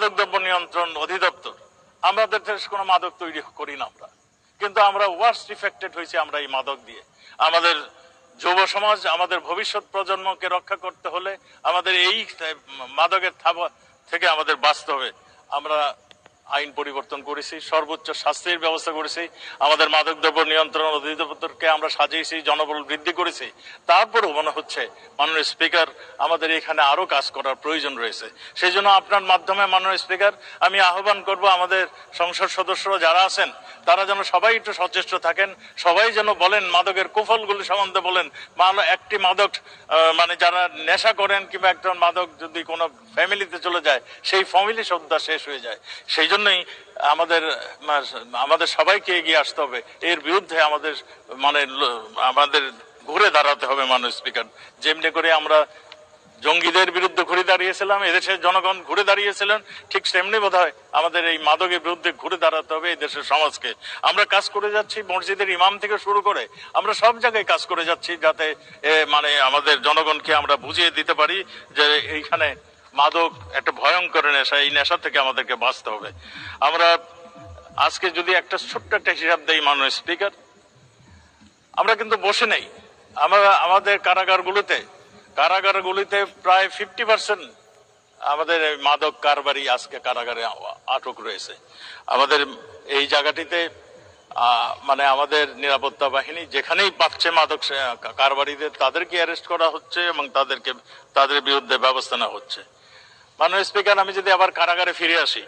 মাদকদ্রব্য নিয়ন্ত্রণ অধিদপ্তর। আমাদের দেশে কোনো মাদক তৈরি করি না আমরা। কিন্তু আমরা ওয়ার্স্ট ইফেক্টেড হয়েছি আমরা এই মাদক দিয়ে। আমাদের যুব সমাজ, আমাদের ভবিষ্যৎ প্রজন্মকে রক্ষা করতে হলে আমাদের এই মাদকের থাবা থেকে আমাদের বাঁচতে হবে। আমরা আইন পরিবর্তন করেছি, সর্বোচ্চ শাস্তির ব্যবস্থা করেছি, আমাদের মাদকদ্রব্য নিয়ন্ত্রণ অধিদপ্তরকে আমরা সাজিয়েছি, জনবল বৃদ্ধি করেছি। তারপরেও মনে হচ্ছে মাননীয় স্পিকার, আমাদের এখানে আরও কাজ করার প্রয়োজন রয়েছে। সেই জন্য আপনার মাধ্যমে মাননীয় স্পিকার, আমি আহ্বান করব আমাদের সংসদ সদস্য যারা আছেন তারা যেন সবাই একটু সচেষ্ট থাকেন, সবাই যেন বলেন মাদকের কুফলগুলি সম্বন্ধে বলেন। মানো, একটি মাদক মানে যারা নেশা করেন কিংবা একটা মাদক যদি কোনো ফ্যামিলিতে চলে যায়, সেই ফ্যামিলি সদ্যা শেষ হয়ে যায়। সেই জন্যই আমাদের আমাদের সবাইকে এগিয়ে আসতে হবে। এর বিরুদ্ধে আমাদের মানে আমাদের ঘুরে দাঁড়াতে হবে মানুষ স্পিকার। যেমনি করে আমরা জঙ্গিদের বিরুদ্ধে ঘুরে দাঁড়িয়েছিলাম, এদেশের জনগণ ঘুরে দাঁড়িয়েছিলেন, ঠিক তেমনি বোধ আমাদের এই মাদকের বিরুদ্ধে ঘুরে দাঁড়াতে হবে এই দেশের সমাজকে। আমরা কাজ করে যাচ্ছি মসজিদের ইমাম থেকে শুরু করে, আমরা সব জায়গায় কাজ করে যাচ্ছি যাতে মানে আমাদের জনগণকে আমরা বুঝিয়ে দিতে পারি যে এইখানে মাদক একটা ভয়ঙ্কর নেশা, এই নেশা থেকে আমাদেরকে বাঁচতে হবে। আমরা আজকে যদি একটা ছোট্ট একটা হিসাব দেই মাননীয় স্পিকার, আমরা কিন্তু বসে নেই। আমরা আমাদের কারাগারগুলোতে কারাগারগুলিতে প্রায় ফিফটি পার্সেন্ট আমাদের মাদক কারবারি আজকে কারাগারে আটক রয়েছে। আমাদের এই জায়গাটিতে মানে আমাদের নিরাপত্তা বাহিনী যেখানেই পাচ্ছে মাদক কারবারিদের, তাদেরকে অ্যারেস্ট করা হচ্ছে এবং তাদেরকে, তাদের বিরুদ্ধে ব্যবস্থা নেওয়া হচ্ছে। মাননীয় স্পিকার আমি যদি আবার কারাগারে ফিরে আসি